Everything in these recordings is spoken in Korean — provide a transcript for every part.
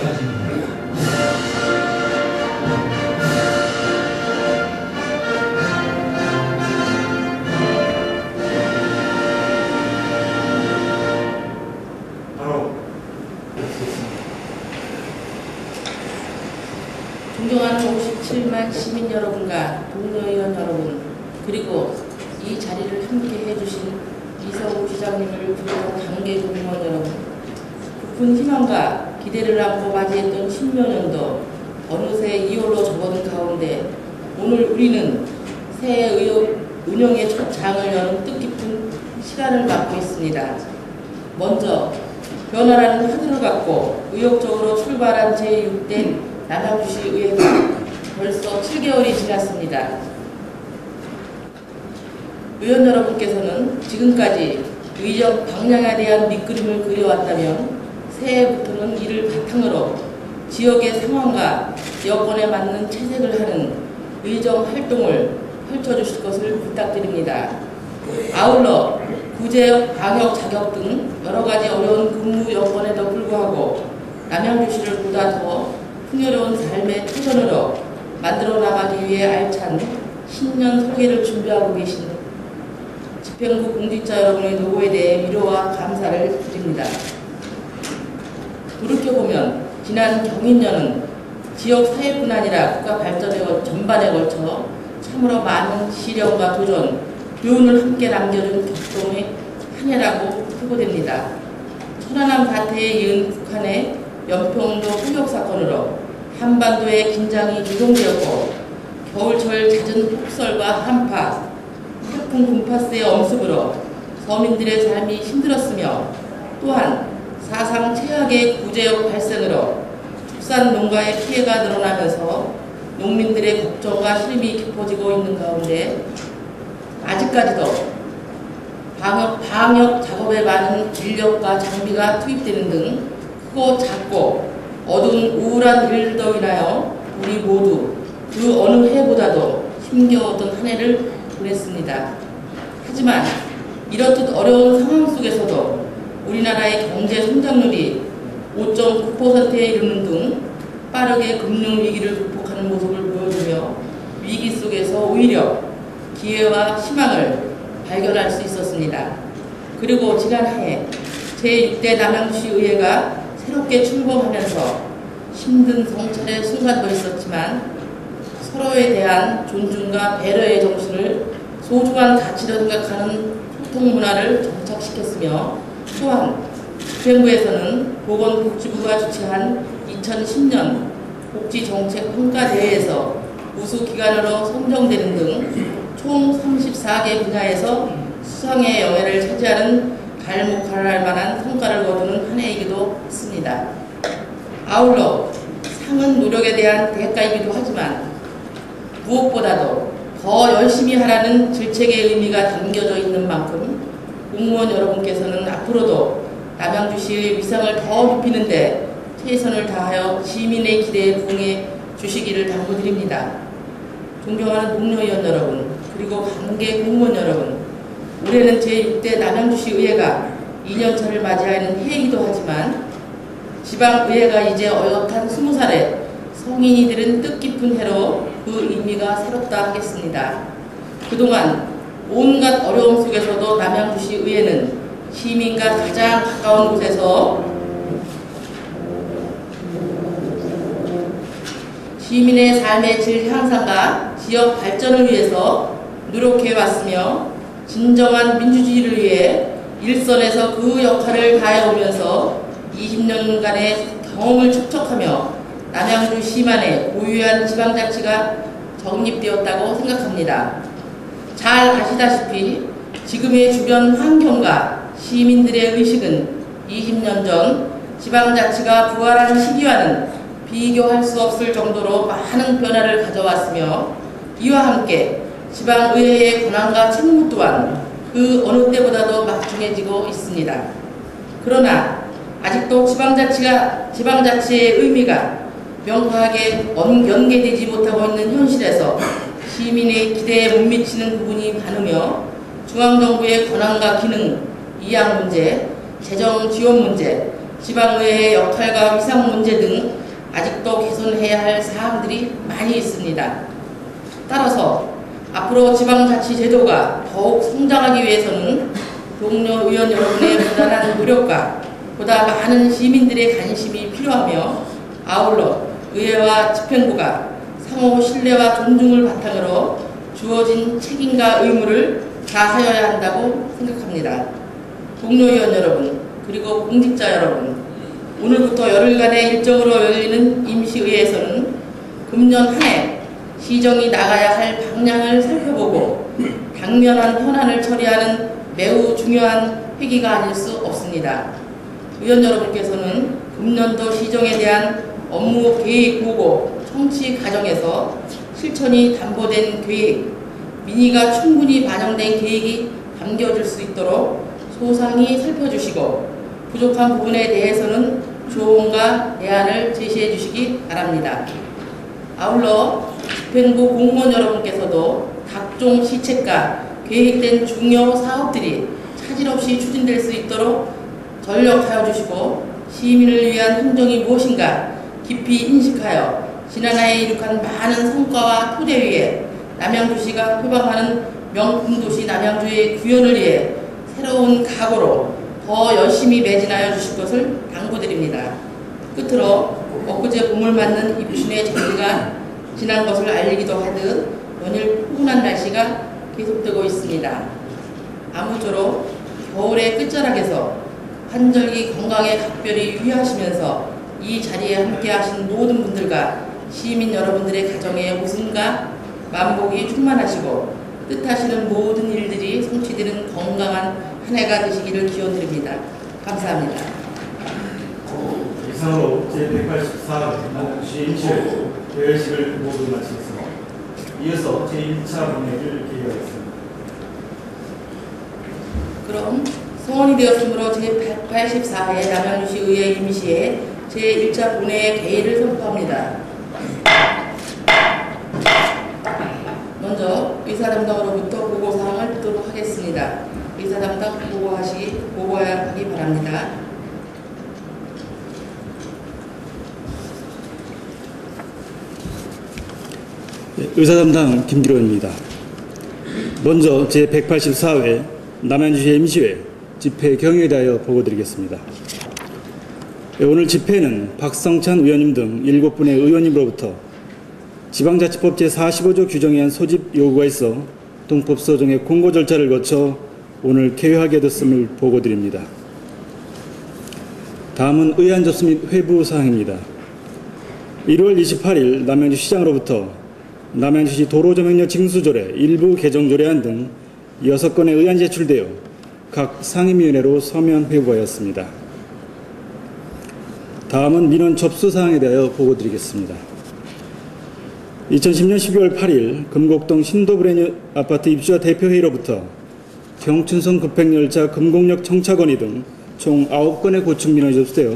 펴집 출발한 제6대 남양주시 의회가 벌써 7개월이 지났습니다. 의원 여러분께서는 지금까지 의적 방향에 대한 밑그림을 그려왔다면 새해부터는 이를 바탕으로 지역의 상황과 여건에 맞는 채색을 하는 의정 활동을 펼쳐주실 것을 부탁드립니다. 아울러 구제역, 방역 자격 등 여러 가지 어려운 근무 여건에도 불구하고 남양주 시를 보다 더 풍요로운 삶의 터전으로 만들어 나가기 위해 알찬 신년 설계를 준비하고 계신 집행부 공직자 여러분의 노고에 대해 위로와 감사를 드립니다. 돌이켜보면 지난 경인년은 지역 사회뿐 아니라 국가 발전의 전반에 걸쳐 참으로 많은 시련과 도전, 교훈을 함께 남겨준 격동의 한 해라고 표고됩니다. 천안함 사태에 이은 북한의 연평도 포격 사건으로 한반도의 긴장이 조성되었고 겨울철 잦은 폭설과 한파, 태풍 곰파스의 엄습으로 서민들의 삶이 힘들었으며 또한 사상 최악의 구제역 발생으로 축산 농가의 피해가 늘어나면서 농민들의 걱정과 힘이 깊어지고 있는 가운데 아직까지도 방역, 방역 작업에 많은 인력과 장비가 투입되는 등 크고 작고 어두운 우울한 일들로 인하여 우리 모두 그 어느 해보다도 힘겨웠던 한 해를 보냈습니다. 하지만 이렇듯 어려운 상황 속에서도 우리나라의 경제 성장률이 5.9%에 이르는 등 빠르게 금융 위기를 극복하는 모습을 보여주며 위기 속에서 오히려 기회와 희망을 발견할 수 있었습니다. 그리고 지난해 제6대 남양주시 의회가 새롭게 출범하면서 힘든 성찰의 순간도 있었지만 서로에 대한 존중과 배려의 정신을 소중한 가치로 생각하는 소통 문화를 정착시켰으며 또한 집행부에서는 보건복지부가 주최한 2010년 복지정책 평가대회에서 우수기관으로 선정되는 등 총 34개 분야에서 수상의 영예를 차지하는 갈목할 만한 성과를 거두는 한 해이기도 했습니다. 아울러 상은 노력에 대한 대가이기도 하지만 무엇보다도 더 열심히 하라는 질책의 의미가 담겨져 있는 만큼 공무원 여러분께서는 앞으로도 남양주시의 위상을 더 높이는데 최선을 다하여 시민의 기대에 부응해 주시기를 당부드립니다. 존경하는 동료의원 여러분, 그리고 관계 공무원 여러분, 올해는 제6대 남양주시 의회가 2년차를 맞이하는 해이기도 하지만 지방의회가 이제 어엿한 20살에 성인이 들은 뜻깊은 해로 그 의미가 새롭다 하겠습니다. 그동안 온갖 어려움 속에서도 남양주시 의회는 시민과 가장 가까운 곳에서 시민의 삶의 질 향상과 지역 발전을 위해서 노력해 왔으며 진정한 민주주의를 위해 일선에서 그 역할을 다해오면서 20년간의 경험을 축적하며 남양주 시만의 고유한 지방자치가 정립되었다고 생각합니다. 잘 아시다시피 지금의 주변 환경과 시민들의 의식은 20년 전 지방자치가 부활한 시기와는 비교할 수 없을 정도로 많은 변화를 가져왔으며 이와 함께 지방의회의 권한과 책무 또한 그 어느 때보다도 막중해지고 있습니다. 그러나 아직도 지방자치가 지방자치의 의미가 명확하게 연계되지 못하고 있는 현실에서 시민의 기대에 못 미치는 부분이 많으며 중앙정부의 권한과 기능, 이양 문제, 재정 지원 문제, 지방의회의 역할과 위상 문제 등 아직도 개선해야 할 사항들이 많이 있습니다. 따라서 앞으로 지방자치 제도가 더욱 성장하기 위해서는 동료 의원 여러분의 부단한 노력과 보다 많은 시민들의 관심이 필요하며 아울러 의회와 집행부가 상호 신뢰와 존중을 바탕으로 주어진 책임과 의무를 다하여야 한다고 생각합니다. 동료 의원 여러분, 그리고 공직자 여러분, 오늘부터 열흘간의 일정으로 열리는 임시의회에서는 금년 한해 시정이 나가야 할 방향을 살펴보고 당면한 현안을 처리하는 매우 중요한 회기가 아닐 수 없습니다. 의원 여러분께서는 금년도 시정에 대한 업무 계획 보고 청취 과정에서 실천이 담보된 계획, 민의가 충분히 반영된 계획이 담겨질 수 있도록 소상히 살펴주시고 부족한 부분에 대해서는 조언과 대안을 제시해 주시기 바랍니다. 아울러 집행부 공무원 여러분께서도 각종 시책과 계획된 중요 사업들이 차질 없이 추진될 수 있도록 전력하여 주시고 시민을 위한 행정이 무엇인가 깊이 인식하여 지난해에 이룩한 많은 성과와 토대 위에 남양주시가 표방하는 명품 도시 남양주의 구현을 위해 새로운 각오로 더 열심히 매진하여 주실 것을 당부드립니다. 끝으로 엊그제 봄을 맞는 입춘의 정기가 지난 것을 알리기도 하듯 연일 포근한 날씨가 계속되고 있습니다. 아무쪼록 겨울의 끝자락에서 환절기 건강에 각별히 유의하시면서 이 자리에 함께 하신 모든 분들과 시민 여러분들의 가정에 웃음과 만복이 충만하시고 뜻하시는 모든 일들이 성취되는 건강한 한 해가 되시기를 기원드립니다. 감사합니다. 이상으로 제184회 남양주시 임시회 대회식을 모두 마치겠습니다. 이어서 제1차 본회의를 개의하겠습니다. 그럼 성원이 되었으므로 제184회 남양주시 의회 임시회 제1차 본회의 개의를 선포합니다. 먼저 의사 담당으로부터 보고 사항을 듣도록 하겠습니다. 의사 담당 보고하시 보고하기 바랍니다. 의사 담당 김기로입니다. 먼저 제184회 남양주시 임시회 집회 경위에 대하여 보고드리겠습니다. 네, 오늘 집회는 박성찬 의원님 등 7분의 의원님으로부터 지방자치법 제45조 규정에 의한 소집 요구가 있어 동법소정의 공고 절차를 거쳐 오늘 개회하게 됐음을 보고드립니다. 다음은 의안 접수 및 회부 사항입니다. 1월 28일 남양주 시장으로부터 남양주시 도로조명료 징수조례 일부 개정조례안 등 6건의 의안 제출되어 각 상임위원회로 서면 회부하였습니다. 다음은 민원 접수 사항에 대하여 보고 드리겠습니다. 2010년 12월 8일 금곡동 신도브레뉴 아파트 입주자 대표회의로부터 경춘선 급행열차 금곡역 청차건이 등총 9건의 고충 민원이 접수되어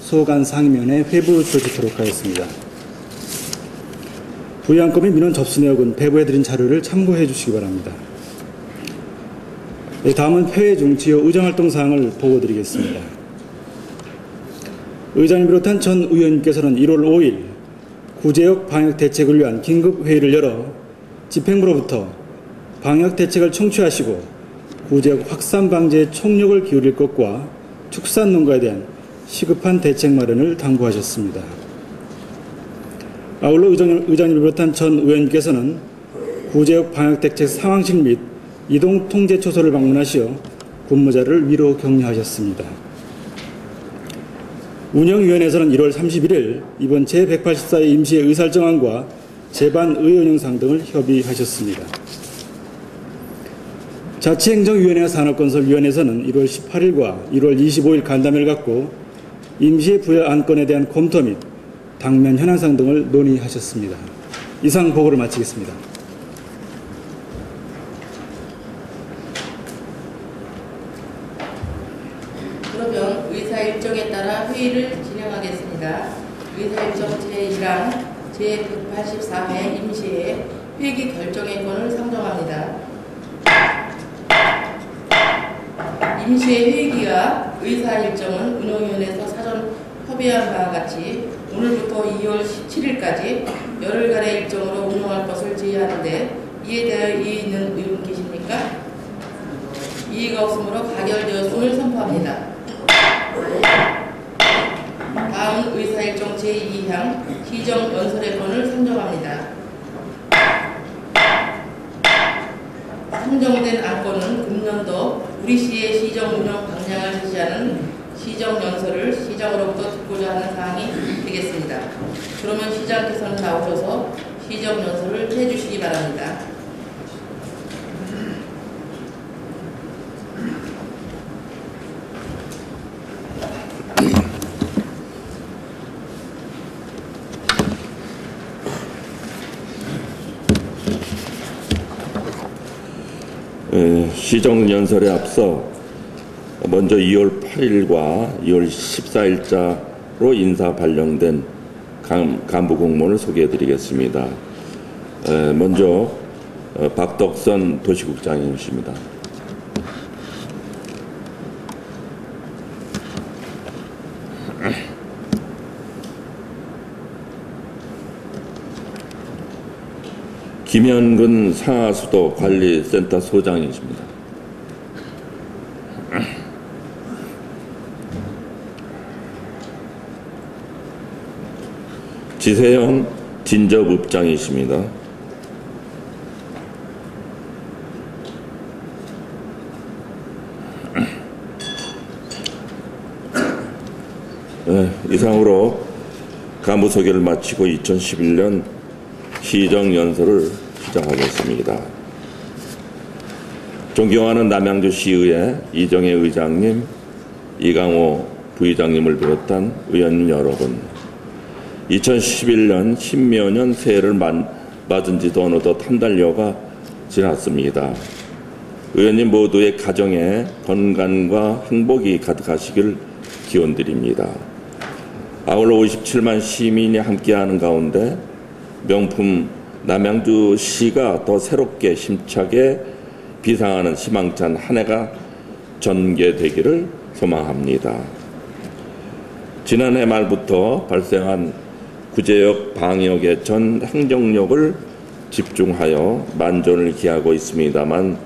소간 상임위원회 회부 조직하도록 하겠습니다. 및 민원 접수 내역은 배부해드린 자료를 참고해 주시기 바랍니다. 네, 다음은 폐회 중 지역 의정활동 사항을 보고드리겠습니다. 의장님 비롯한 전 의원님께서는 1월 5일 구제역 방역 대책을 위한 긴급 회의를 열어 집행부로부터 방역 대책을 청취하시고 구제역 확산 방지에 총력을 기울일 것과 축산 농가에 대한 시급한 대책 마련을 당부하셨습니다. 아울러 의장, 의장님을 비롯한 전 의원님께서는 구제역 방역 대책 상황실 및 이동 통제 초소를 방문하시어 근무자를 위로 격려하셨습니다. 운영위원회에서는 1월 31일 이번 제184회 임시의 의사정안과 재반 의원 영상 등을 협의하셨습니다. 자치행정위원회와 산업건설위원회에서는 1월 18일과 1월 25일 간담회를 갖고 임시의 부여 안건에 대한 검토 및 당면 현황상 등을 논의하셨습니다. 이상 보고를 마치겠습니다. 그러면 의사 일정에 따라 회의를 진행하겠습니다. 의사 일정 제1랑 제184회 임시회 회기 결정의 건을 상정합니다. 임시회 회기와 의사 일정은 운영위원회에서 사전 협의한 바와 같이 오늘부터 2월 17일까지 열흘간의 일정으로 운영할 것을 제의하는데 이에 대하여 이의 있는 의원 계십니까? 이의가 없으므로 가결되었음을 선포합니다. 다음 의사 일정 제2항 시정 연설의 건을 선정합니다. 선정된 안건은 금년도 우리시의 시정 운영 방향을 제시하는 시정 연설을 시장으로부터 듣고자 하는 사항이 되겠습니다. 그러면 시장께서는 나오셔서 시정 연설을 해주시기 바랍니다. 에, 시정 연설에 앞서 먼저 2월 8일과 2월 14일자로 인사 발령된 간, 간부 공무원을 소개해 드리겠습니다. 에, 먼저 어, 박덕선 도시국장님이십니다. 김현근 상하수도 관리센터 소장이십니다. 지세영 진접읍장이십니다. 네, 이상으로 간부 소개를 마치고 2011년 시정 연설을 시작하겠습니다. 존경하는 남양주시의회 이정혜 의장님, 이강호 부의장님을 비롯한 의원님 여러분, 2011년 신묘년 새해를 만- 맞은 지도 어느덧 한 달여가 지났습니다. 의원님 모두의 가정에 건강과 행복이 가득하시길 기원드립니다. 아울러 57만 시민이 함께하는 가운데 명품 남양주시가 더 새롭게 힘차게 비상하는 희망찬 한 해가 전개되기를 소망합니다. 지난해 말부터 발생한 구제역 방역의 전 행정력을 집중하여 만전을 기하고 있습니다만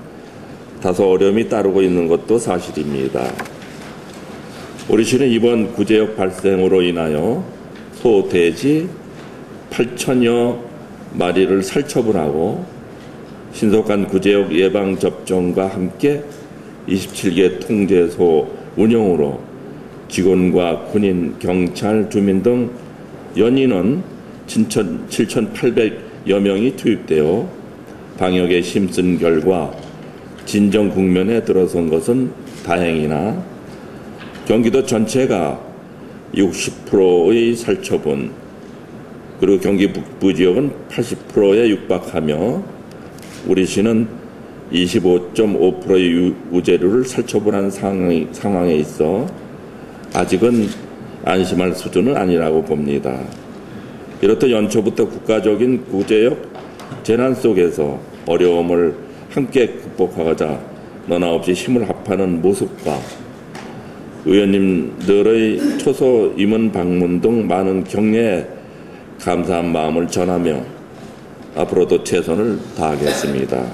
다소 어려움이 따르고 있는 것도 사실입니다. 우리 시는 이번 구제역 발생으로 인하여 소, 돼지 8천여 마리를 살처분 하고 신속한 구제역 예방 접종과 함께 27개 통제소 운영으로 직원과 군인, 경찰, 주민 등 연인은 7,800여 명이 투입되어 방역에 힘쓴 결과 진정 국면에 들어선 것은 다행이나 경기도 전체가 60%의 살처분 그리고 경기 북부 지역은 80%에 육박하며 우리 시는 25.5%의 우재료를 살처분한 상황에 있어 아직은 안심할 수준은 아니라고 봅니다. 이렇듯 연초부터 국가적인 구제역 재난 속에서 어려움을 함께 극복하고자 너나 없이 힘을 합하는 모습과 의원님들의 초소 임원 방문 등 많은 격려에 감사한 마음을 전하며 앞으로도 최선을 다하겠습니다.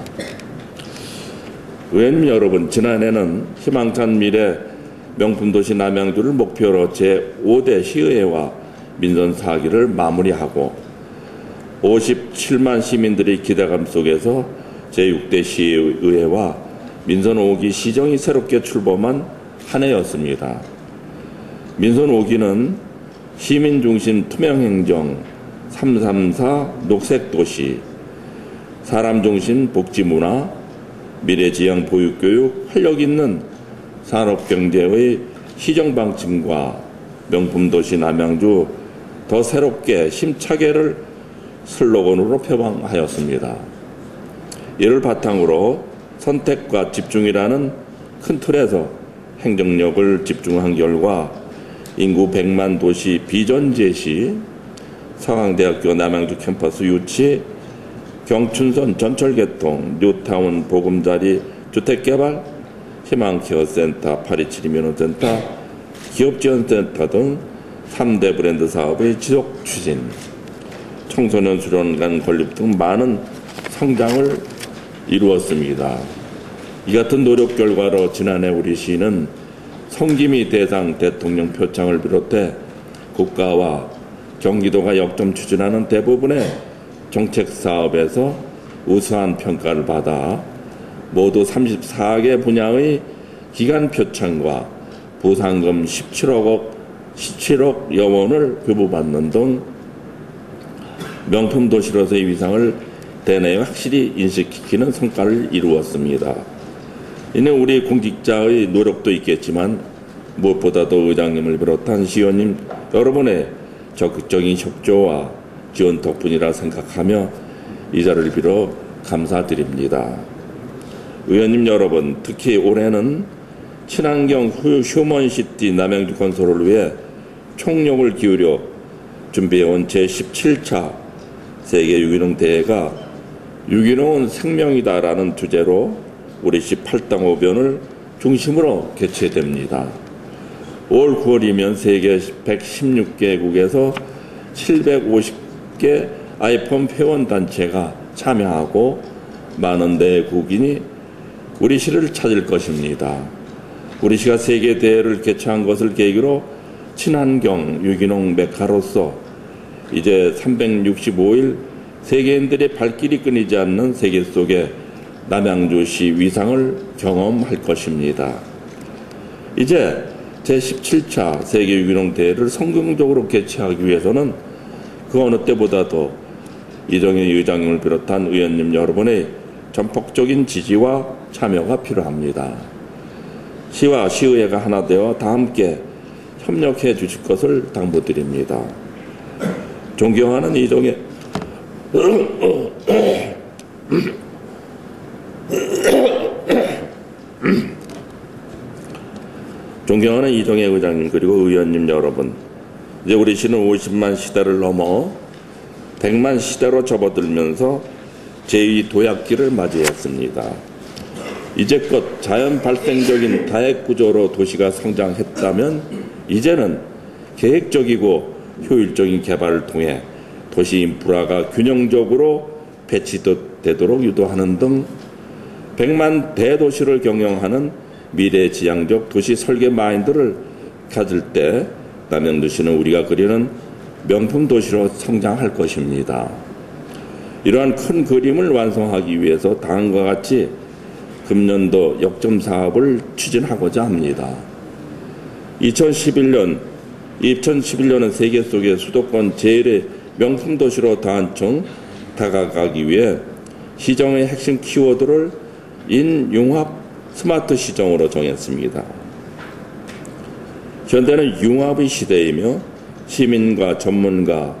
의원님 여러분, 지난해는 희망찬 미래 명품 도시 남양주를 목표로 제5대 시의회와 민선 사기를 마무리하고 57만 시민들의 기대감 속에서 제6대 시의회와 민선 5기 시정이 새롭게 출범한 한 해였습니다. 민선 5기는 시민 중심 투명 행정, 334 녹색 도시, 사람 중심 복지 문화, 미래지향 보육교육, 활력 있는 산업경제의 시정방침과 명품도시 남양주 더 새롭게 힘차게를 슬로건으로 표방하였습니다. 이를 바탕으로 선택과 집중이라는 큰 틀에서 행정력을 집중한 결과 인구 100만 도시 비전 제시, 서강대학교 남양주 캠퍼스 유치, 경춘선 전철 개통, 뉴타운 보금자리 주택 개발, 희망케어센터, 827민원센터, 기업지원센터 등 3대 브랜드 사업의 지속 추진, 청소년 수련관 건립 등 많은 성장을 이루었습니다. 이 같은 노력 결과로 지난해 우리 시는 성김이 대상 대통령 표창을 비롯해 국가와 경기도가 역점 추진하는 대부분의 정책 사업에서 우수한 평가를 받아 모두 34개 분야의 기간 표창과 보상금 17억 17억 여원을 교부받는 등 명품 도시로서의 위상을 대내에 확실히 인식시키는 성과를 이루었습니다. 이는 우리 공직자의 노력도 있겠지만 무엇보다도 의장님을 비롯한 시의원님 여러분의 적극적인 협조와 지원 덕분이라 생각하며 이 자리를 빌어 감사드립니다. 의원님 여러분, 특히 올해는 친환경 후- 휴먼시티 남양주 건설을 위해 총력을 기울여 준비해온 제17차 세계 유기농 대회가 유기농은 생명이다라는 주제로 우리 시 8당 오변을 중심으로 개최됩니다. 5월 9월이면 세계 116개국에서 750개 아이폰 회원단체가 참여하고 많은 내국인이 우리 시를 찾을 것입니다. 우리 시가 세계 대회를 개최한 것을 계기로 친환경 유기농 메카로서 이제 365일 세계인들의 발길이 끊이지 않는 세계 속에 남양주시 위상을 경험할 것입니다. 이제 제17차 세계 유기농 대회를 성공적으로 개최하기 위해서는 그 어느 때보다도 이정희 의장님을 비롯한 의원님 여러분의 전폭적인 지지와 참여가 필요합니다. 시와 시의회가 하나 되어 다 함께 협력해 주실 것을 당부드립니다. 존경하는 이정희 존경하는 이정혜 의장님 그리고 의원님 여러분 이제 우리 시는 50만 시대를 넘어 100만 시대로 접어들면서 제2 도약기를 맞이했습니다. 이제껏 자연 발생적인 다핵 구조로 도시가 성장했다면 이제는 계획적이고 효율적인 개발을 통해 도시 인프라가 균형적으로 배치되도록 유도하는 등 100만 대도시를 경영하는 미래지향적 도시 설계 마인드를 가질 때 남양주시는 우리가 그리는 명품 도시로 성장할 것입니다. 이러한 큰 그림을 완성하기 위해서 다음과 같이 금년도 역점 사업을 추진하고자 합니다. 2011년 2011년은 세계 속의 수도권 제일의 명품 도시로 단청 다가가기 위해 시정의 핵심 키워드를 인융합 스마트 시정으로 정했습니다. 현대는 융합의 시대이며 시민과 전문가,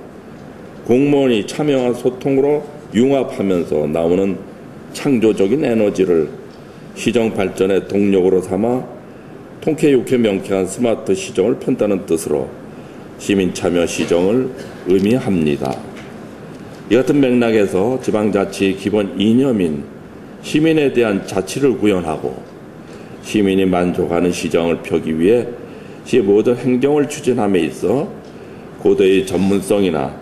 공무원이 참여한 소통으로 융합하면서 나오는 창조적인 에너지를 시정 발전의 동력으로 삼아 통쾌 육회 명쾌한 스마트 시정을 푼다는 뜻으로 시민 참여 시정을 의미합니다. 이 같은 맥락에서 지방자치의 기본 이념인 시민에 대한 자치를 구현하고 시민이 만족하는 시정을 펴기 위해 시 모든 행정을 추진함에 있어 고도의 전문성이나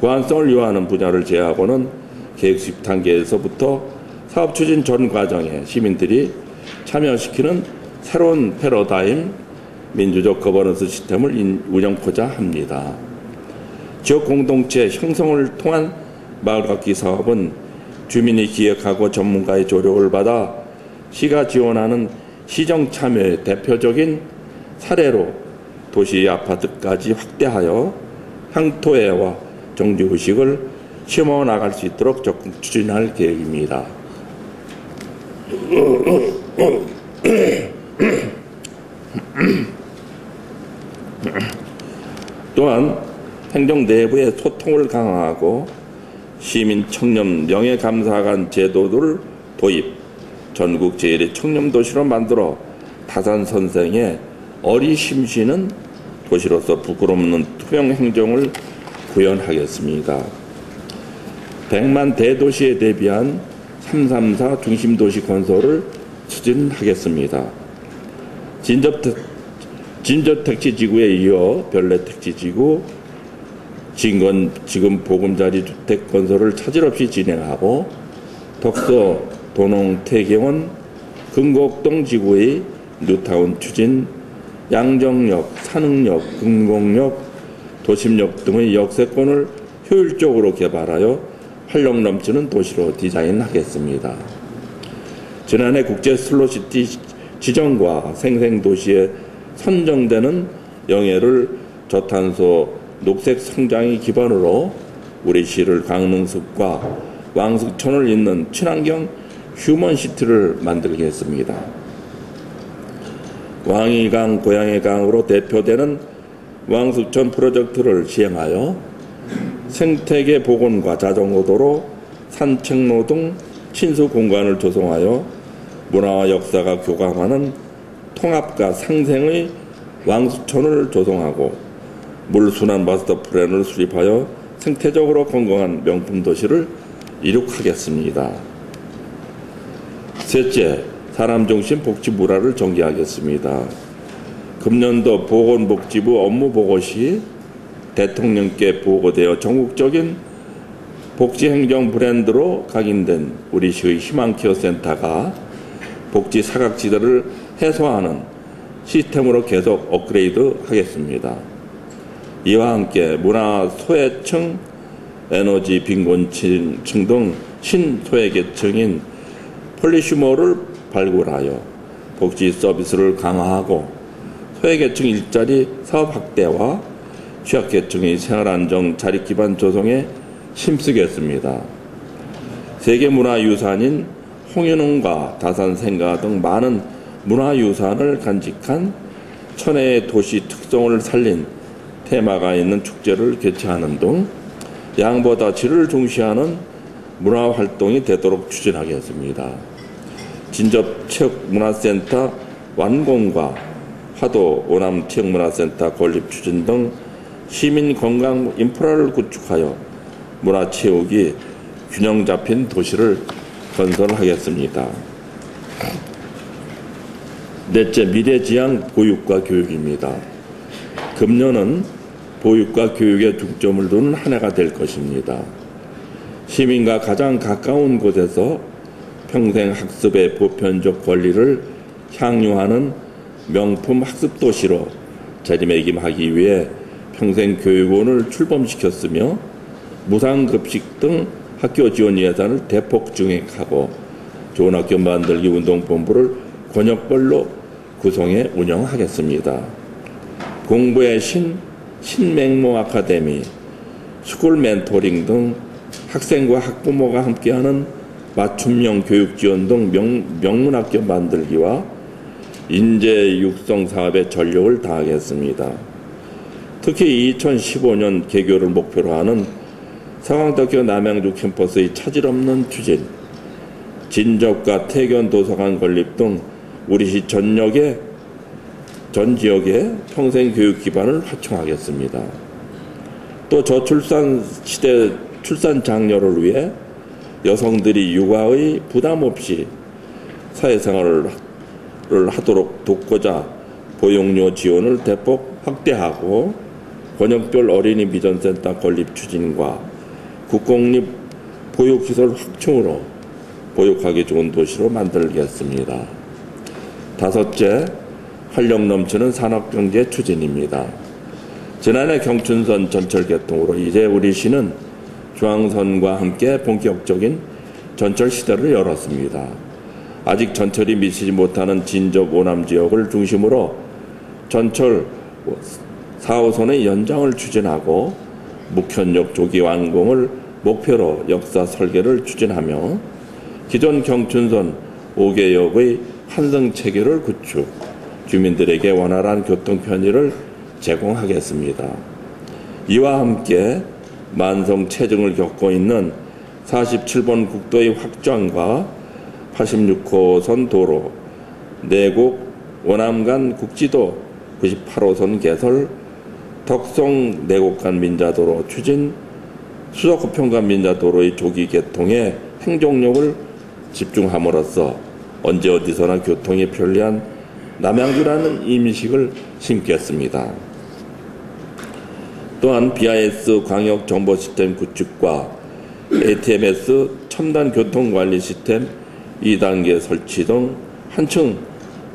보안성을 요하는 분야를 제하고는 계획 수립 단계에서부터 사업 추진 전 과정에 시민들이 참여시키는 새로운 패러다임 민주적 거버넌스 시스템을 인- 운영코자 합니다. 지역 공동체 형성을 통한 마을걷기 사업은 주민이 기획하고 전문가의 조력을 받아 시가 지원하는 시정 참여의 대표적인 사례로 도시 아파트까지 확대하여 향토해와 정지의식을 심어 나갈 수 있도록 적극 추진할 계획입니다. 또한 행정 내부의 소통을 강화하고 시민 청렴 명예 감사관 제도를 도입, 전국 제1의 청렴 도시로 만들어 타산 선생의 어리심쉬는 도시로서 부끄럽는 투명 행정을 구현하겠습니다. 100만 대도시에 대비한 334 중심도시 건설을 추진하겠습니다. 진접, 진접 택지 지구에 이어 별내 택지 지구, 진건 지금 보금자리 주택 건설을 차질 없이 진행하고 덕서, 도농, 태경원, 금곡동 지구의 뉴타운 추진, 양정역, 산흥역, 금곡역, 도심역 등의 역세권을 효율적으로 개발하여 활력 넘치는 도시로 디자인하겠습니다. 지난해 국제 슬로시티 지정과 생생도시에 선정되는 영예를 저탄소 녹색 성장의 기반으로 우리 시를 강릉숲과 왕숙천을 잇는 친환경 휴먼시티를 만들겠습니다. 왕이강, 고양이강으로 대표되는 왕숙천 프로젝트를 시행하여 생태계 복원과 자전거도로, 산책로 등 친수 공간을 조성하여 문화와 역사가 교감하는 통합과 상생의 왕수천을 조성하고 물순환 마스터 플랜을 수립하여 생태적으로 건강한 명품 도시를 이룩하겠습니다. 셋째, 사람 중심 복지 문화를 전개하겠습니다. 금년도 보건복지부 업무 보고 시 대통령께 보고되어 전국적인 복지행정 브랜드로 각인된 우리 시의 희망케어 센터가 복지 사각지대를 해소하는 시스템으로 계속 업그레이드 하겠습니다. 이와 함께 문화 소외층, 에너지 빈곤층 등 신소외계층인 폴리슈머를 발굴하여 복지 서비스를 강화하고 소외계층 일자리 사업 확대와 취약계층의 생활안정 자립 기반 조성에 힘쓰겠습니다. 세계문화유산인 홍윤웅과 다산생가 등 많은 문화유산을 간직한 천혜의 도시 특성을 살린 테마가 있는 축제를 개최하는 등 양보다 질을 중시하는 문화활동이 되도록 추진하겠습니다. 진접체육문화센터 완공과 화도 오남체육문화센터 건립 추진 등 시민 건강 인프라를 구축하여 문화 체육이 균형 잡힌 도시를 건설하겠습니다. 넷째, 미래지향 보육과 교육입니다. 금년은 보육과 교육에 중점을 두는 한 해가 될 것입니다. 시민과 가장 가까운 곳에서 평생 학습의 보편적 권리를 향유하는 명품 학습 도시로 자리매김하기 위해 평생 교육원을 출범시켰으며 무상급식 등 학교 지원 예산을 대폭 증액하고 좋은 학교 만들기 운동본부를 권역별로 구성해 운영하겠습니다. 공부의 신, 신맹모 아카데미, 스쿨 멘토링 등 학생과 학부모가 함께하는 맞춤형 교육 지원 등 명, 명문학교 만들기와 인재 육성 사업에 전력을 다하겠습니다. 특히 2015년 개교를 목표로 하는 상황대학교 남양주 캠퍼스의 차질 없는 추진, 진접과 태견 도서관 건립 등 우리 시 전역의 전 지역의 평생 교육 기반을 확충하겠습니다. 또 저출산 시대 출산 장려를 위해 여성들이 육아의 부담 없이 사회생활을 하도록 돕고자 보육료 지원을 대폭 확대하고 권역별 어린이 비전센터 건립 추진과 국공립 보육시설 확충으로 보육하기 좋은 도시로 만들겠습니다. 다섯째, 활력 넘치는 산업경제 추진입니다. 지난해 경춘선 전철 개통으로 이제 우리 시는 중앙선과 함께 본격적인 전철 시대를 열었습니다. 아직 전철이 미치지 못하는 진접 오남 지역을 중심으로 전철 4호선의 연장을 추진하고 묵현역 조기 완공을 목표로 역사 설계를 추진하며 기존 경춘선 5개역의 환승 체계를 구축, 주민들에게 원활한 교통 편의를 제공하겠습니다. 이와 함께 만성 체증을 겪고 있는 47번 국도의 확장과 86호선 도로, 내곡 원암간 국지도 98호선 개설, 덕성 내곡간 민자도로 추진, 수도고평간 민자도로의 조기 개통에 행정력을 집중함으로써 언제 어디서나 교통이 편리한 남양주라는 인식을 심겠습니다. 또한 BIS 광역 정보 시스템 구축과 ATMS 첨단 교통 관리 시스템 2단계 설치 등 한층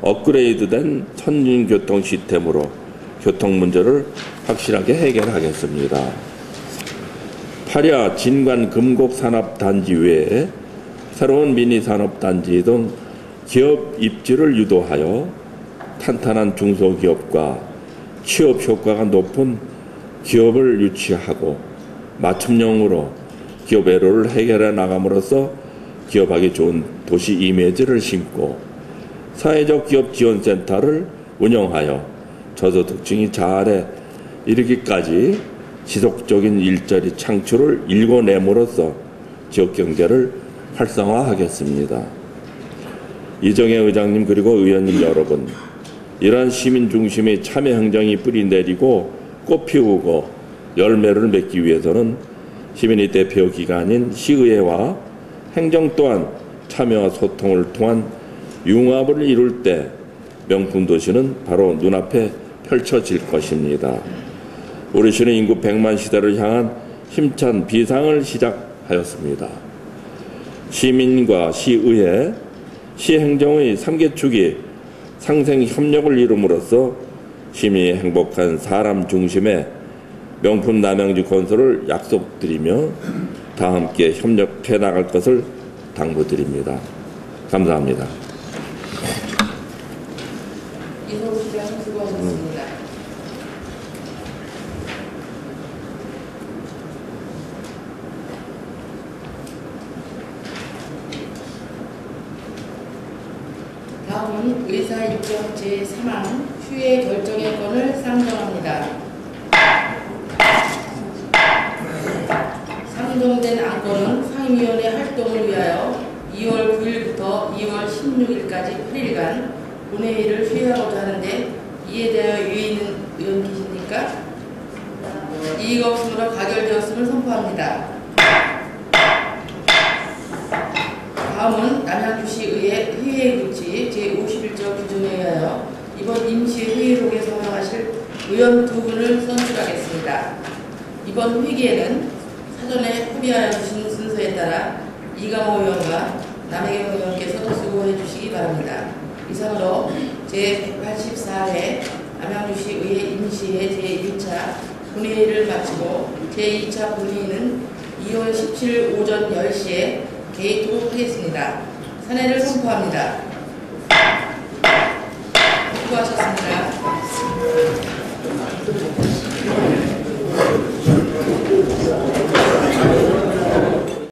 업그레이드된 선진 교통 시스템으로 교통 문제를 확실하게 해결하겠습니다. 파랴 진관 금곡 산업 단지 외에 새로운 미니 산업 단지 등 기업 입지를 유도하여 탄탄한 중소기업과 취업 효과가 높은 기업을 유치하고 맞춤형으로 기업 애로를 해결해 나감으로써 기업하기 좋은 도시 이미지를 심고 사회적 기업 지원센터를 운영하여 저소득층이 자아에 이르기까지 지속적인 일자리 창출을 일궈냄으로써 지역 경제를 활성화하겠습니다. 이정혜 의장님 그리고 의원님 여러분, 이러한 시민 중심의 참여 행정이 뿌리 내리고 꽃 피우고 열매를 맺기 위해서는 시민의 대표 기관인 시의회와 행정 또한 참여와 소통을 통한 융합을 이룰 때 명품 도시는 바로 눈앞에 펼쳐질 것입니다. 우리 시는 인구 100만 시대를 향한 힘찬 비상을 시작하였습니다. 시민과 시의회, 시행정의 3개축이 상생 협력을 이룸으로써 시민이 행복한 사람 중심의 명품 남양주 건설을 약속드리며 다 함께 협력해 나갈 것을 당부드립니다. 감사합니다. 이성우 시장 수고하셨습니다. 의사 입장 제3항 휴회 결정의 건을 상정합니다. 상정된 안건은 상임위원회 활동을 위하여 2월 9일부터 2월 16일까지 8일간 본회의를 휴회하고자 하는데 이에 대하여 유의 있는 의원 계십니까? 이의가 없으므로 가결되었음을 선포합니다. 다음은 남양주시 의회 회의 조치 제51조 규정에 의하여 이번 임시회의록에 서명하실 의원 두 분을 선출하겠습니다. 이번 회기에는 사전에 협의하여 주신 순서에 따라 이강호 의원과 남혜경 의원께서 수고해 주시기 바랍니다. 이상으로 제184회 남양주시 의회 임시회 제1차 본회의를 마치고 제2차 본회의는 2월 17일 오전 10시에 개입토록 하겠습니다. 사내를 선포합니다. 수고하셨습니다.